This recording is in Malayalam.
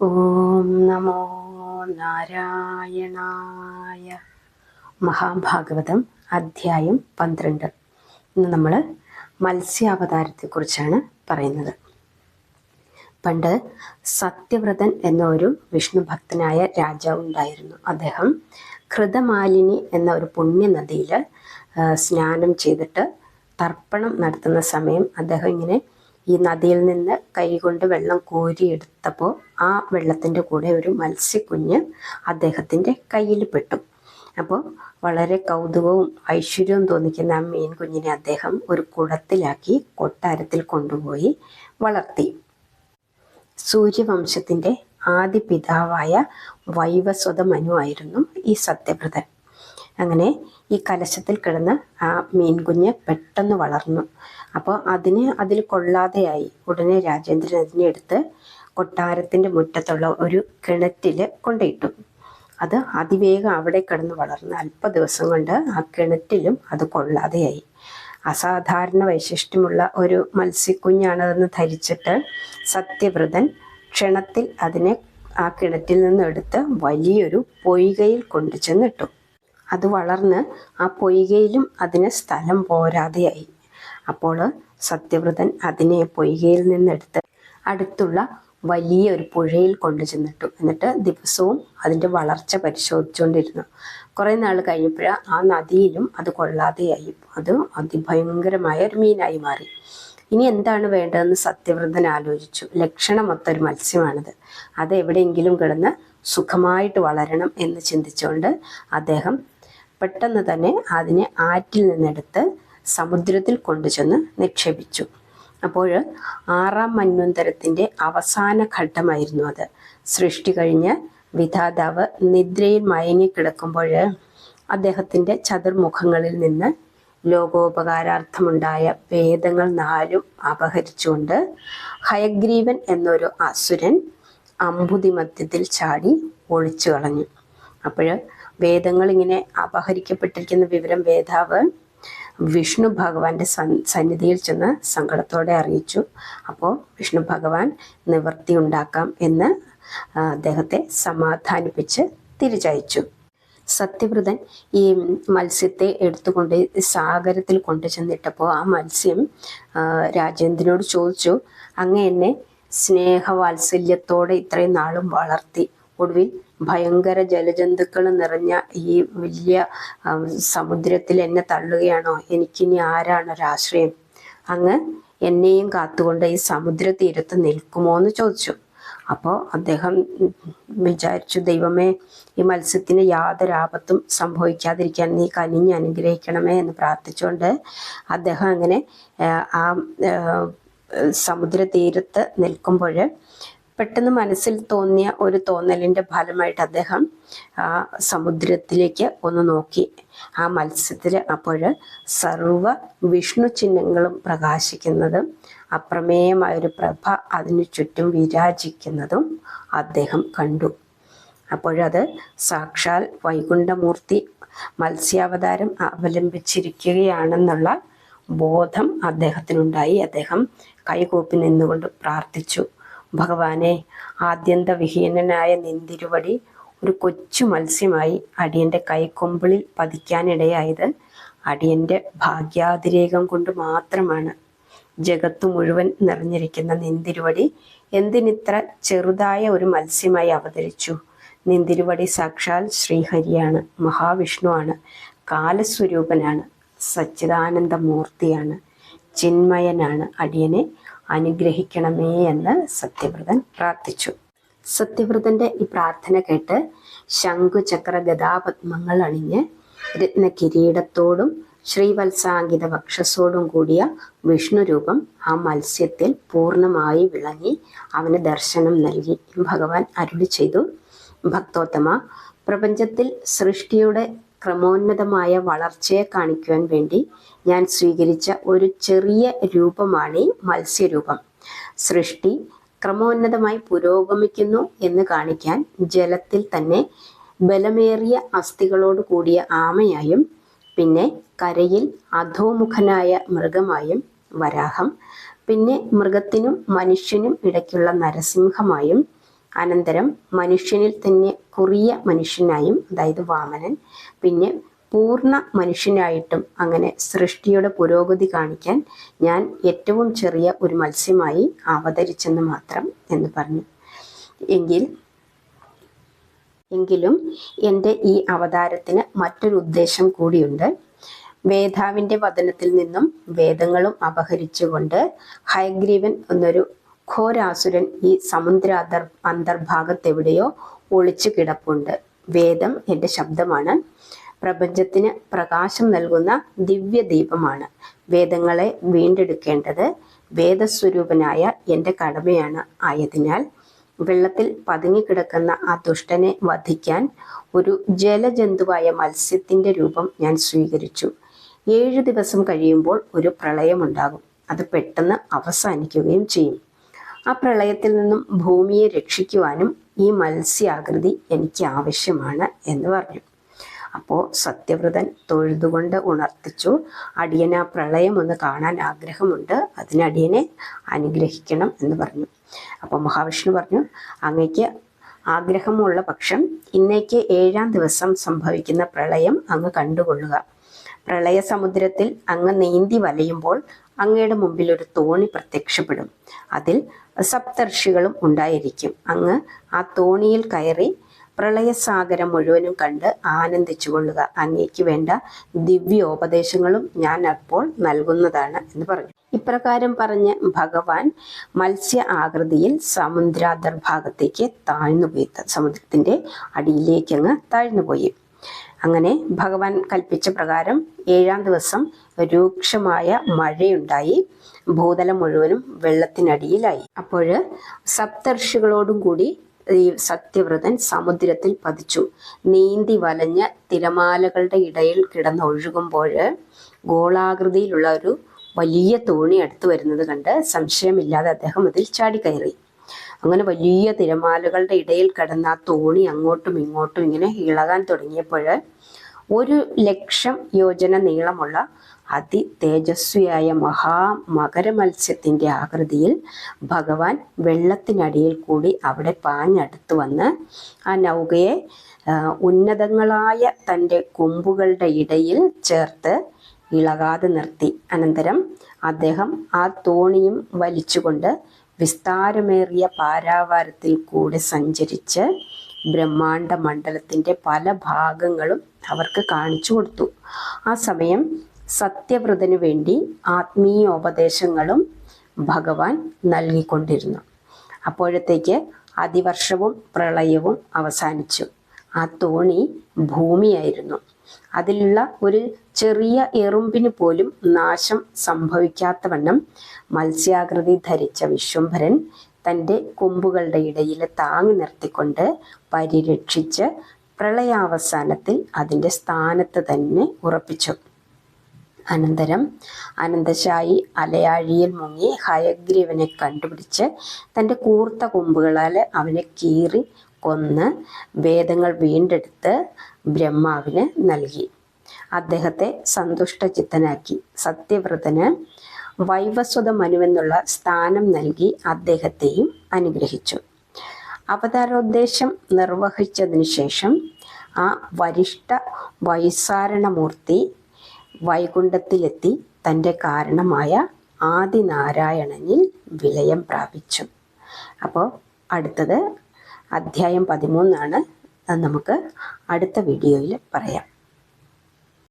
ഓം നമോ നാരായണായ. മഹാഭാഗവതം അധ്യായം പന്ത്രണ്ട്. ഇന്ന് നമ്മൾ മത്സ്യാവതാരത്തെക്കുറിച്ചാണ് പറയുന്നത്. പണ്ട് സത്യവ്രതൻ എന്ന ഒരു വിഷ്ണു ഭക്തനായ രാജാവ് ഉണ്ടായിരുന്നു. അദ്ദേഹം കൃതമാലിനി എന്ന ഒരു പുണ്യനദിയിൽ സ്നാനം ചെയ്തിട്ട് തർപ്പണം നടത്തുന്ന സമയം അദ്ദേഹം ഇങ്ങനെ ഈ നദിയിൽ നിന്ന് കൈകൊണ്ട് വെള്ളം കോരിയെടുത്തപ്പോൾ ആ വെള്ളത്തിന്റെ കൂടെ ഒരു മത്സ്യക്കുഞ്ഞ് അദ്ദേഹത്തിന്റെ കയ്യിൽ പെട്ടു. അപ്പോൾ വളരെ കൗതുകവും ഐശ്വര്യവും തോന്നിക്കുന്ന ആ മീൻ കുഞ്ഞിനെ അദ്ദേഹം ഒരു കുടത്തിലാക്കി കൊട്ടാരത്തിൽ കൊണ്ടുപോയി വളർത്തി. സൂര്യവംശത്തിന്റെ ആദ്യ പിതാവായ വൈവസ്വത മനുവായിരുന്നു ഈ സത്യവ്രതൻ അങ്ങനെ ഈ കലശത്തിൽ കിടന്ന് ആ മീൻകുഞ്ഞ് പെട്ടെന്ന് വളർന്നു. അപ്പോൾ അതിന് അതിൽ കൊള്ളാതെയായി ഉടനെ രാജേന്ദ്രൻ അതിനെ എടുത്ത് കൊട്ടാരത്തിന്റെ മുറ്റത്തുള്ള ഒരു കിണറ്റിൽ കൊണ്ടിട്ടു അത് അതിവേഗം അവിടെ കിടന്ന് വളർന്ന് അല്പ ദിവസം കൊണ്ട് ആ കിണറ്റിലും അത് കൊള്ളാതെയായി. അസാധാരണ വൈശിഷ്ട്യമുള്ള ഒരു മത്സ്യക്കുഞ്ഞാണതെന്ന് ധരിച്ചിട്ട് സത്യവ്രതൻ ക്ഷണത്തിൽ അതിനെ ആ കിണറ്റിൽ നിന്ന് എടുത്ത് വലിയൊരു പൊയ്കയിൽ കൊണ്ടു ചെന്നിട്ടു. അത് വളർന്ന് ആ പൊയ്കയിലും അതിന് സ്ഥലം പോരാതെയായി. അപ്പോൾ സത്യവ്രതൻ അതിനെ പൊയ്കയിൽ നിന്നെടുത്ത് അടുത്തുള്ള വലിയ ഒരു പുഴയിൽ കൊണ്ടു ചെന്നിട്ടു എന്നിട്ട് ദിവസവും അതിന്റെ വളർച്ച പരിശോധിച്ചുകൊണ്ടിരുന്നു. കുറേ നാൾ കഴിഞ്ഞപ്പോൾ ആ നദിയിലും അത് കൊള്ളാതെയായി. അത് അതിഭയങ്കരമായ ഒരു മീനായി മാറി. ഇനി എന്താണ് വേണ്ടതെന്ന് സത്യവ്രതൻ ആലോചിച്ചു. ലക്ഷണമൊത്ത ഒരു മത്സ്യമാണിത്. അത് എവിടെയെങ്കിലും കിടന്ന് സുഖമായിട്ട് വളരണം എന്ന് ചിന്തിച്ചുകൊണ്ട് അദ്ദേഹം പെട്ടെന്ന് തന്നെ അതിനെ ആറ്റിൽ നിന്നെടുത്ത് സമുദ്രത്തിൽ കൊണ്ടുചെന്ന് നിക്ഷേപിച്ചു. അപ്പോൾ ആറാം മന്വന്തരത്തിന്റെ അവസാന ഘട്ടമായിരുന്നു അത്. സൃഷ്ടി കഴിഞ്ഞ് വിധാതാവ് നിദ്രയിൽ മയങ്ങിക്കിടക്കുമ്പോൾ അദ്ദേഹത്തിന്റെ ചതുർമുഖങ്ങളിൽ നിന്ന് ലോകോപകാരാർത്ഥമുണ്ടായ വേദങ്ങൾ നാലും അപഹരിച്ചുകൊണ്ട് ഹയഗ്രീവൻ എന്നൊരു അസുരൻ അമ്പുതി മധ്യത്തിൽ ചാടി ഒളിച്ചു കളഞ്ഞു അപ്പോൾ വേദങ്ങൾ ഇങ്ങനെ അപഹരിക്കപ്പെട്ടിരിക്കുന്ന വിവരം വേദാവ് വിഷ്ണു ഭഗവാന്റെ സന്നിധിയിൽ ചെന്ന് സങ്കടത്തോടെ അറിയിച്ചു. അപ്പോൾ വിഷ്ണു ഭഗവാൻ നിവൃത്തി ഉണ്ടാക്കാം എന്ന് അദ്ദേഹത്തെ സമാധാനിപ്പിച്ച് തിരിച്ചയച്ചു. സത്യവ്രതൻ ഈ മത്സ്യത്തെ എടുത്തുകൊണ്ട് സാഗരത്തിൽ കൊണ്ടു ചെന്നിട്ടപ്പോൾ ആ മത്സ്യം രാജേന്ദ്രനോട് ചോദിച്ചു അങ്ങ് എന്നെ സ്നേഹവാത്സല്യത്തോടെ ഇത്രയും നാളും വളർത്തി ഒടുവിൽ ഭയങ്കര ജലജന്തുക്കൾ നിറഞ്ഞ ഈ വലിയ സമുദ്രത്തിൽ എന്നെ തള്ളുകയാണോ? എനിക്കിനി ആരാണ് ഒരാശ്രയം അങ്ങ് എന്നെയും കാത്തുകൊണ്ട് ഈ സമുദ്ര തീരത്ത് നിൽക്കുമോ എന്ന് ചോദിച്ചു. അപ്പോൾ അദ്ദേഹം വിചാരിച്ചു ദൈവമേ ഈ മത്സ്യത്തിന് യാതൊരു ആപത്തും സംഭവിക്കാതിരിക്കാൻ നീ കനിഞ്ഞ് അനുഗ്രഹിക്കണമേ എന്ന് പ്രാർത്ഥിച്ചുകൊണ്ട് അദ്ദേഹം അങ്ങനെ ആ സമുദ്ര തീരത്ത് നിൽക്കുമ്പോൾ പെട്ടെന്ന് മനസ്സിൽ തോന്നിയ ഒരു തോന്നലിന്റെ ഫലമായിട്ട് അദ്ദേഹം ആ സമുദ്രത്തിലേക്ക് ഒന്ന് നോക്കി. ആ മത്സ്യത്തിൽ അപ്പോൾ സർവ വിഷ്ണു ചിഹ്നങ്ങളും പ്രകാശിക്കുന്നതും അപ്രമേയമായൊരു പ്രഭ അതിനു ചുറ്റും വിരാജിക്കുന്നതും അദ്ദേഹം കണ്ടു. അപ്പോഴത് സാക്ഷാൽ വൈകുണ്ഠമൂർത്തി മത്സ്യാവതാരം അവലംബിച്ചിരിക്കുകയാണെന്നുള്ള ബോധം അദ്ദേഹത്തിനുണ്ടായി. അദ്ദേഹം കൈകൂപ്പി നിന്നുകൊണ്ട് പ്രാർത്ഥിച്ചു. ഭഗവാനെ ആദ്യന്ത വിഹീനനായ നിന്തിരുവടി ഒരു കൊച്ചു മത്സ്യമായി അടിയന്റെ കൈക്കൊമ്പിളിൽ പതിക്കാനിടയായത് അടിയന്റെ ഭാഗ്യാതിരേകം കൊണ്ട് മാത്രമാണ്. ജഗത്തു മുഴുവൻ നിറഞ്ഞിരിക്കുന്ന നിന്തിരുവടി എന്തിനിത്ര ചെറുതായ ഒരു മത്സ്യമായി അവതരിച്ചു. നിന്തിരുവടി സാക്ഷാൽ ശ്രീഹരിയാണ് മഹാവിഷ്ണുവാണ് കാലസ്വരൂപനാണ് സച്ചിദാനന്ദമൂർത്തിയാണ് ചിന്മയനാണ് അടിയനെ അനുഗ്രഹിക്കണമേ എന്ന് സത്യവ്രതൻ പ്രാർത്ഥിച്ചു. സത്യവ്രതന്റെ ഈ പ്രാർത്ഥന കേട്ട് ശംഖുചക്ര ഗതാപത്മങ്ങൾ അണിഞ്ഞ് രത്നകിരീടത്തോടും ശ്രീവത്സാങ്കിത വക്ഷസോടും കൂടിയ വിഷ്ണുരൂപം ആ മത്സ്യത്തിൽ പൂർണമായി വിളങ്ങി അവന് ദർശനം നൽകി ഭഗവാൻ അരുളി ചെയ്തു. ഭക്തോത്തമ പ്രപഞ്ചത്തിൽ സൃഷ്ടിയുടെ ക്രമോന്നതമായ വളർച്ചയെ കാണിക്കുവാൻ വേണ്ടി ഞാൻ സ്വീകരിച്ച ഒരു ചെറിയ രൂപമാണ് മത്സ്യരൂപം. സൃഷ്ടി ക്രമോന്നതമായി പുരോഗമിക്കുന്നു എന്ന് കാണിക്കാൻ ജലത്തിൽ തന്നെ ബലമേറിയ അസ്ഥികളോട് കൂടിയ ആമയായും പിന്നെ കരയിൽ അധോമുഖനായ മൃഗമായും വരാഹം പിന്നെ മൃഗത്തിനും മനുഷ്യനും ഇടയ്ക്കുള്ള നരസിംഹമായും അനന്തരം മനുഷ്യനിൽ തന്നെ കുറിയ മനുഷ്യനായും അതായത് വാമനൻ പിന്നെ പൂർണ മനുഷ്യനായിട്ടും അങ്ങനെ സൃഷ്ടിയുടെ പുരോഗതി കാണിക്കാൻ ഞാൻ ഏറ്റവും ചെറിയ ഒരു മത്സ്യമായി അവതരിച്ചെന്ന് മാത്രം എന്ന് പറഞ്ഞു. എങ്കിൽ എങ്കിലും എന്റെ ഈ അവതാരത്തിന് മറ്റൊരു ഉദ്ദേശം കൂടിയുണ്ട്. വേദാവിന്റെ വചനത്തിൽ നിന്നും വേദങ്ങളും അപഹരിച്ചുകൊണ്ട് ഹയഗ്രീവൻ എന്നൊരു ഘോരാസുരൻ ഈ സമുദ്ര അന്തർ അന്തർഭാഗത്തെവിടെയോ ഒളിച്ചു കിടപ്പുണ്ട്. വേദം എന്റെ ശബ്ദമാണ്. പ്രപഞ്ചത്തിന് പ്രകാശം നൽകുന്ന ദിവ്യദീപമാണ്. വേദങ്ങളെ വീണ്ടെടുക്കേണ്ടത് വേദസ്വരൂപനായ എന്റെ കടമയാണ് ആയതിനാൽ വെള്ളത്തിൽ പതുങ്ങിക്കിടക്കുന്ന ആ ദുഷ്ടനെ വധിക്കാൻ ഒരു ജലജന്തുവായ മത്സ്യത്തിന്റെ രൂപം ഞാൻ സ്വീകരിച്ചു. ഏഴ് ദിവസം കഴിയുമ്പോൾ ഒരു പ്രളയമുണ്ടാകും. അത് പെട്ടെന്ന് അവസാനിക്കുകയും ചെയ്യും. ആ പ്രളയത്തിൽ നിന്നും ഭൂമിയെ രക്ഷിക്കുവാനും ഈ മത്സ്യാകൃതി എനിക്ക് ആവശ്യമാണ് എന്ന് പറഞ്ഞു. അപ്പോൾ സത്യവ്രതൻ തൊഴുതുകൊണ്ട് ഉണർത്തിച്ചു അടിയന പ്രളയം ഒന്ന് കാണാൻ ആഗ്രഹമുണ്ട്. അതിനടിയനെ അനുഗ്രഹിക്കണം എന്ന് പറഞ്ഞു. അപ്പോൾ മഹാവിഷ്ണു പറഞ്ഞു അങ്ങയ്ക്ക് ആഗ്രഹമുള്ള പക്ഷം ഇന്നേക്ക് ഏഴാം ദിവസം സംഭവിക്കുന്ന പ്രളയം അങ്ങ് കണ്ടുകൊള്ളുക. പ്രളയ സമുദ്രത്തിൽ അങ്ങ് നീന്തി വലയുമ്പോൾ അങ്ങയുടെ മുമ്പിൽ ഒരു തോണി പ്രത്യക്ഷപ്പെടും. അതിൽ സപ്തർഷികളും ഉണ്ടായിരിക്കും. അങ്ങ് ആ തോണിയിൽ കയറി പ്രളയസാഗരം മുഴുവനും കണ്ട് ആനന്ദിച്ചു കൊള്ളുക. അങ്ങേക്ക് വേണ്ട ദിവ്യോപദേശങ്ങളും ഞാൻ അപ്പോൾ നൽകുന്നതാണ് എന്ന് പറഞ്ഞു. ഇപ്രകാരം പറഞ്ഞ് ഭഗവാൻ മത്സ്യ ആകൃതിയിൽ സമുദ്രാന്തർഭാഗത്തേക്ക് താഴ്ന്നുപോയി. സമുദ്രത്തിന്റെ അടിയിലേക്ക് അങ്ങ് താഴ്ന്നുപോയി. അങ്ങനെ ഭഗവാൻ കൽപ്പിച്ച പ്രകാരം ഏഴാം ദിവസം രൂക്ഷമായ മഴയുണ്ടായി. ഭൂതലം മുഴുവനും വെള്ളത്തിനടിയിലായി. അപ്പോൾ സപ്തർഷികളോടും കൂടി ഈ സത്യവ്രതൻ സമുദ്രത്തിൽ പതിച്ചു. നീന്തി വലഞ്ഞ തിരമാലകളുടെ ഇടയിൽ കിടന്ന് ഒഴുകുമ്പോൾ ഗോളാകൃതിയിലുള്ള ഒരു വലിയ തോണി അടുത്തു വരുന്നത് കണ്ട് സംശയമില്ലാതെ അദ്ദേഹം അതിൽ ചാടിക്കയറി. അങ്ങനെ വലിയ തിരമാലകളുടെ ഇടയിൽ കിടന്ന ആ തോണി അങ്ങോട്ടും ഇങ്ങോട്ടും ഇങ്ങനെ ഇളകാൻ തുടങ്ങിയപ്പോൾ ഒരു ലക്ഷം യോജന നീളമുള്ള അതി തേജസ്വിയായ മഹാ മത്സ്യത്തിന്റെ ആകൃതിയിൽ ഭഗവാൻ വെള്ളത്തിനടിയിൽ കൂടി അവിടെ പാഞ്ഞടുത്ത് വന്ന് ആ നൗകയെ ഉന്നതങ്ങളായ തന്റെ കൊമ്പുകളുടെ ഇടയിൽ ചേർത്ത് ഇളകാതെ നിർത്തി. അനന്തരം അദ്ദേഹം ആ തോണിയും വലിച്ചുകൊണ്ട് വിസ്താരമേറിയ പാരാവാരത്തിൽ കൂടെ സഞ്ചരിച്ച് ബ്രഹ്മാണ്ട മണ്ഡലത്തിന്റെ പല ഭാഗങ്ങളും അവർക്ക് കാണിച്ചു കൊടുത്തു. ആ സമയം സത്യവ്രതനു വേണ്ടി ആത്മീയോപദേശങ്ങളും ഭഗവാൻ നൽകിക്കൊണ്ടിരുന്നു. അപ്പോഴത്തേക്ക് അതിവർഷവും പ്രളയവും അവസാനിച്ചു. ആ തോണി ഭൂമിയായിരുന്നു. അതിലുള്ള ഒരു ചെറിയ എറുമ്പിന് പോലും നാശം സംഭവിക്കാത്ത വണ്ണം മത്സ്യാകൃതി ധരിച്ച വിശ്വംഭരൻ തന്റെ കൊമ്പുകളുടെ ഇടയിൽ താങ്ങി നിർത്തിക്കൊണ്ട് പരിരക്ഷിച്ച് പ്രളയാവസാനത്തിൽ അതിന്റെ സ്ഥാനത്ത് തന്നെ ഉറപ്പിച്ചു. അനന്തരം അനന്തശായി അലയാഴിയിൽ മുങ്ങി ഹയഗ്രീവനെ കണ്ടുപിടിച്ച് തന്റെ കൂർത്ത കൊമ്പുകളാൽ അവനെ കീറി കൊന്ന് വേദങ്ങൾ വീണ്ടെടുത്ത് ബ്രഹ്മാവിന് നൽകി. അദ്ദേഹത്തെ സന്തുഷ്ടചിത്തനാക്കി. സത്യവ്രതന് വൈവസ്വത മനുവെന്നുള്ള സ്ഥാനം നൽകി അദ്ദേഹത്തെയും അനുഗ്രഹിച്ചു. അവതാരോദ്ദേശം നിർവഹിച്ചതിനു ശേഷം ആ വരിഷ്ഠ വൈസാരണമൂർത്തി വൈകുണ്ഠത്തിലെത്തി തന്റെ കാരണമായ ആദിനാരായണനിൽ വിലയം പ്രാപിച്ചു. അപ്പോൾ അടുത്തത് അധ്യായം പതിമൂന്നാണ്. അത് നമുക്ക് അടുത്ത വീഡിയോയിൽ പറയാം.